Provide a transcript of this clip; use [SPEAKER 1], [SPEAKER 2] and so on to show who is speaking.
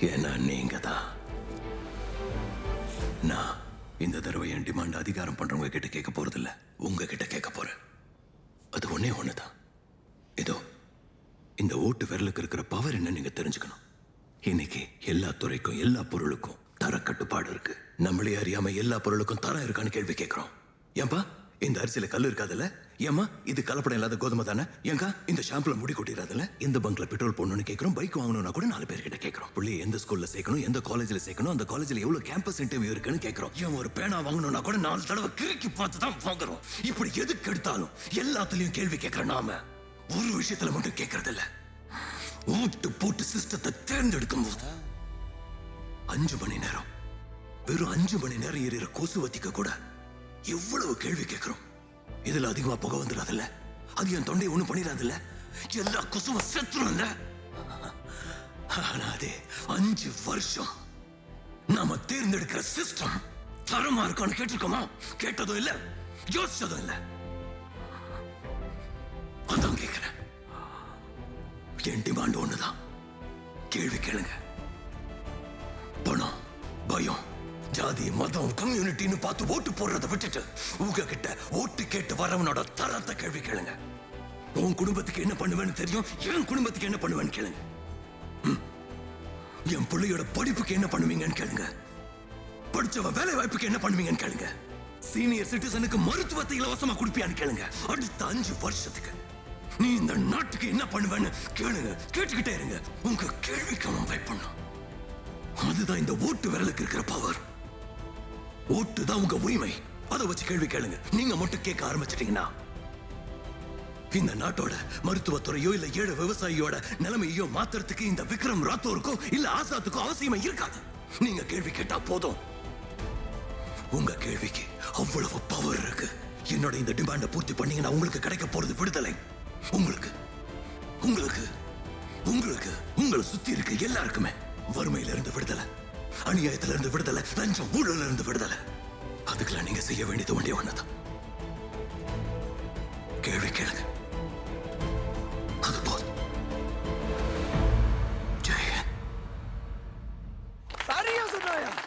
[SPEAKER 1] ஏன்னா நீங்க தான் நான் இந்த தடவை என் டிமாண்ட் அதிகாரம் பண்றவங்க கிட்ட கேட்க போறதில்ல. உங்க கிட்ட கேட்க போறேன். அது ஒண்ணே ஒண்ணுதான். இதோ இந்த ஓட்டு விரலுக்கு இருக்கிற பவர் என்ன நீங்க தெரிஞ்சுக்கணும். இன்னைக்கு எல்லா துறைக்கும் எல்லா பொருளுக்கும் தர கட்டுப்பாடு இருக்கு. நம்மளே அறியாம எல்லா பொருளுக்கும் தரம் இருக்கான்னு கேள்வி கேட்கிறோம். ஏன்பா? இந்த அரிசியில கல் இருக்காதுல்ல? ஏமா இது கலப்படம் இல்லாத கோதுமை தானே? ஏங்கா இந்த ஷாம்புல முடி கொட்டிடாதுல இந்த பங்க்ல பெட்ரோல் போடணும்னு கேட்கிறோம் பைக் வாங்கணும்னா கூட நாலு பேர் கிட்ட கேட்கிறோம் புள்ளைய எந்த ஸ்கூல்ல சேர்க்கணும் எந்த காலேஜ்ல சேர்க்கணும் அந்த காலேஜ்ல எவ்வளவு கேம்பஸ் இன்டர்வியூ இருக்குன்னு கேட்கிறோம் ஏன் ஒரு பேனா வாங்கணும்னா கூட நாலு தடவை கிறுக்கி பார்த்து தான் வாங்குறோம். இப்படி எதுக்கு எடுத்தாலும் எல்லாத்துலயும் கேள்வி கேட்கிற நாம. ஒரு விஷயத்துல மட்டும் கேட்கறது இல்ல ஓட்டு போட்டு சிஸ்டத்தை தேர்ந்தெடுக்கும் போது அஞ்சு மணி நேரம். வெறும் அஞ்சு மணி நேரம் ஏறிற கொசு வத்திக்க கூட எவ்வளவு கேள்வி கேட்கிறோம் இதுல அதிகமா புகை வந்துடாதுல்ல அது என் தொண்டை ஒண்ணும் பண்ணிடாதுல்ல எல்லா கொசுவும் செத்துரும்ல ஆனா அது அஞ்சு வருஷம் நாம தேர்ந்தெடுக்கிற சிஸ்டம் தரமா இருக்கான்னு கேட்டிருக்கோமா? கேட்டதும் இல்ல யோசிச்சதும் இல்ல. அதான் கேட்கிறேன் என் டிமாண்ட் ஒண்ணுதான். கேள்வி கேளுங்க. பணம் பயம் ஜாதி மதம் கம்யூனிட்டின்னு பார்த்து ஓட்டு போடுறதை விட்டுட்டு உங்ககிட்ட ஓட்டு கேட்டு வரவனோட தரத்தை கேள்வி கேளுங்க. உன் குடும்பத்துக்கு என்ன பண்ணுவேன்னு தெரியும்? என் குடும்பத்துக்கு என்ன பண்ணுவேன்னு கேளுங்க. என் பிள்ளையோட படிப்புக்கு என்ன பண்ணுவீங்கன்னு கேளுங்க. படிச்சவன் வேலை வாய்ப்புக்கு என்ன பண்ணுவீங்கன்னு கேளுங்க. சீனியர் சிட்டிசனுக்கு மருத்துவத்தை இலவசமா கொடுப்பியான்னு கேளுங்க. அடுத்த அஞ்சு வருஷத்துக்கு நீ இந்த நாட்டுக்கு என்ன பண்ணுவேன்னு கேளுங்க. கேட்டுக்கிட்டே இருங்க. உங்க கேள்விக்கு அவன் பயப்படணும். அதுதான் இந்த ஓட்டு விரலுக்கு இருக்கிற பவர் ஓட்டு தான் உங்க உரிமை. அதை வச்சு கேள்வி கேளுங்க. நீங்க மட்டும் கேட்க ஆரம்பிச்சிட்டீங்கன்னா. இந்த நாட்டோட மருத்துவத்துறையோ இல்ல ஏழு விவசாயியோட நிலைமையோ மாத்துறதுக்கு இந்த விக்ரம் ராத்தோருக்கும் இல்ல ஆசாத்துக்கும் அவசியமே இருக்காது. நீங்க கேள்வி கேட்டா போதும். உங்க கேள்விக்கு அவ்வளவு பவர் இருக்கு. என்னோட இந்த டிமாண்டை பூர்த்தி பண்ணீங்கன்னா உங்களுக்கு கிடைக்க போறது விடுதலை. உங்களுக்கு உங்களுக்கு உங்களுக்கு உங்களை சுத்தி இருக்க எல்லாருக்குமே வறுமையில இருந்து விடுதலை. அநியாயத்துல இருந்து விடுதலை லஞ்சம் ஊழல இருந்து விடுதலை. அதுக்கெல்லாம் நீங்க செய்ய வேண்டியது ஒன்றே ஒண்ணுதான். கேள்வி கேளுங்க. அது போதும். ஜெயன் சரியா சொன்னாயா?